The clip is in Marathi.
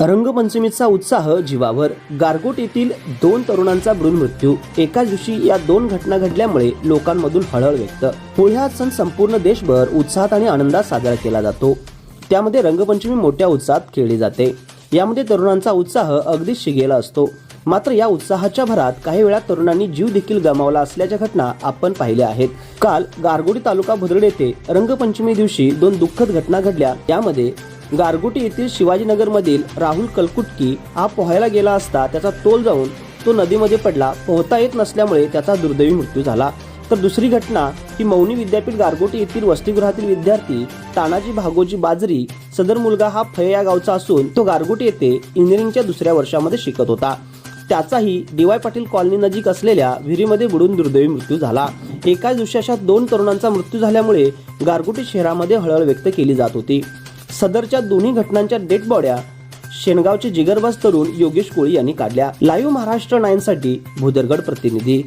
रंगपंचमीचा उत्साह जीवावर. गारगोट येथील दोन तरुणांचा भ्रूण मृत्यू. एकाच दिवशी या दोन घटना घडल्यामुळे लोकांमधून हळहळ व्यक्त. होळी हा सण संपूर्ण देशभर उत्साहात आणि आनंदात साजरा केला जातो. त्यामध्ये रंगपंचमी मोठ्या उत्साहात खेळली जाते. यामध्ये तरुणांचा उत्साह अगदीच शिगेला असतो. मात्र या उत्साहाच्या भरात काही वेळा तरुणांनी जीव देखील गमावला असल्याच्या घटना आपण पाहिल्या आहेत. काल गारगोडी तालुका भुदरड येथे रंगपंचमी दिवशी दोन दुःखद घटना घडल्या. त्यामध्ये गारगुटी येथील शिवाजीनगर मधील राहुल कलकुटकी हा पोहायला गेला असता त्याचा तोल जाऊन तो नदीमध्ये पडला. पोहता येत नसल्यामुळे त्याचा दुर्दैवी मृत्यू झाला. तर दुसरी घटना ही मौनी विद्यापीठ गारगोटी येथील वसतिगृहातील विद्यार्थी तानाजी भागोजी बाजरी सदर मुलगा हा फय या गावचा असून तो गारगोटी येथे इंजिनिअरिंगच्या दुसऱ्या वर्षामध्ये शिकत होता. त्याचाही डीवाय पाटील कॉलनी नजीक असलेल्या विहिरीमध्ये बुडून दुर्दैवी मृत्यू झाला. एकाच दिवशी अशा दोन तरुणांचा मृत्यू झाल्यामुळे गारगोटी शहरामध्ये हळहळ व्यक्त केली जात होती. सदरच्या दोन्ही घटनांच्या डेड बॉड्या शेनगावचे जिगरबाज तरुण योगेश कोळी यांनी काढल्या. लाईव्ह महाराष्ट्र नाईन साठी भुदरगड प्रतिनिधी.